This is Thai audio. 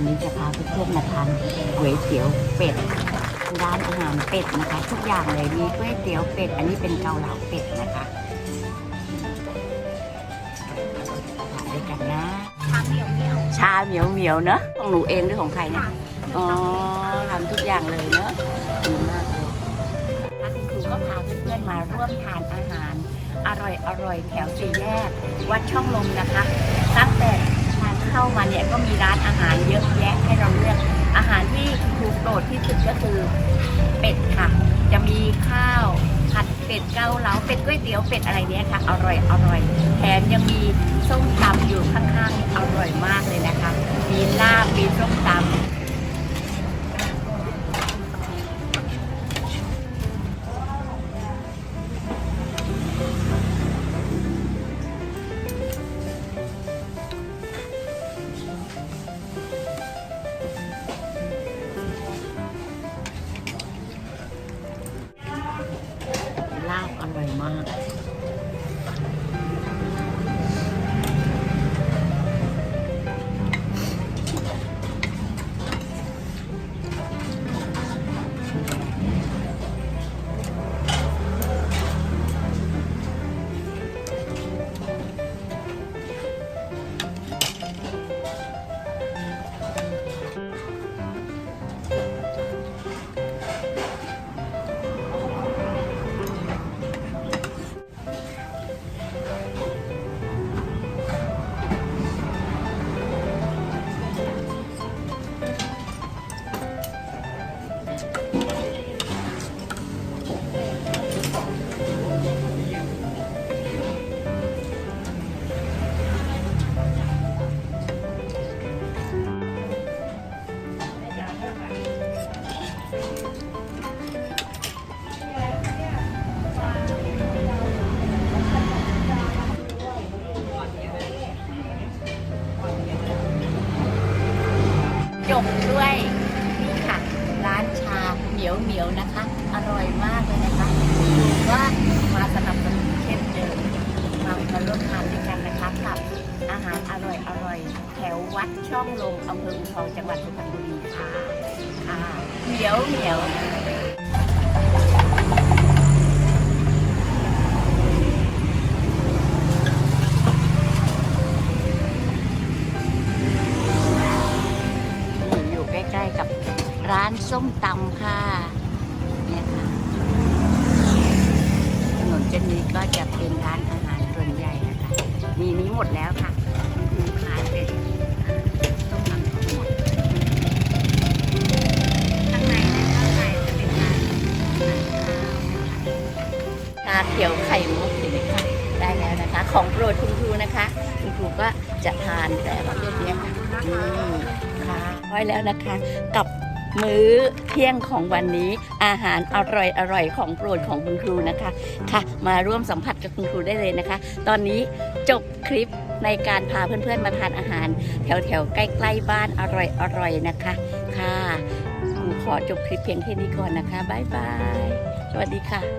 วันนี้จะพาเพื่อนๆมาทานก๋วยเตี๋ยวเป็ดร้านอาหารเป็ดนะคะ ทุกอย่างเลยมีก๋วยเตี๋ยวเป็ด อันนี้เป็นเกาเหลาเป็ดนะคะทานด้วยกันนะชามเหนียวเหนียวชาเหมียวเหมียวๆเนอะของหนูเองหรือของใครเนี่ยอ๋อทำทุกอย่างเลยเนอะดีมากเลยถ้าคุณครูก็พาเพื่อนๆมาร่วมทานอาหาร อร่อยอร่อยๆแถวสี่แยกวัดช่องลมนะคะตั้งแต่ทาง เข้ามาเนี่ยก็มีร้านอาหารเยอะแยะให้เราเลือก อาหารที่คุณครูโปรดที่สุดก็คือเป็ดค่ะ จะมีข้าวผัดเป็ดเกาเหลาเป็ดก๋วยเตี๋ยวเป็ดอะไรเนี้ยค่ะ อร่อยอร่อยแถมยังมีส้มตำอยู่ข้างๆอร่อยมากเลยนะคะ มีลาบมีส้มตำา จบด้วย เหนียวเหนียวนะคะ อร่อยมากเลยนะคะว่ามาสนับสนุนเช่นเดิมมามาร่วมทานด้วยกันนะคะกับอาหารอร่อยอร่อยแถววัดช่องลงอำเภออุทองจังหวัดสุพรรณบุรีค่ะค่ะเหนียวเหนียว ส้มตำค่ะเนี่ยค่ะถนนเส้นนี้ก็จะเป็นร้านอาหารส่วนใหญ่นะคะ มีนี้หมดแล้วค่ะขายเป็นส้มตำทั้งหมดข้างในนะข้างในจะเป็นร้านชาเขียวไข่มุกเห็นไหมคะได้แล้วนะคะ ของโปรดคุณครูนะคะ คุณครูก็จะทานแต่ประเภทนี้ค่ะนี่ค่ะไว้แล้วนะคะกับ มื้อเที่ยงของวันนี้อาหารอร่อยอร่อยของโปรดของคุณครูนะคะค่ะ มาร่วมสัมผัสกับคุณครูได้เลยนะคะ ตอนนี้จบคลิปในการพาเพื่อนๆมาทานอาหาร แถวๆใกล้ๆบ้านอร่อยอร่อยนะคะค่ะขอจบคลิปเพียงแค่นี้ก่อนนะคะบ๊ายบาย สวัสดีค่ะ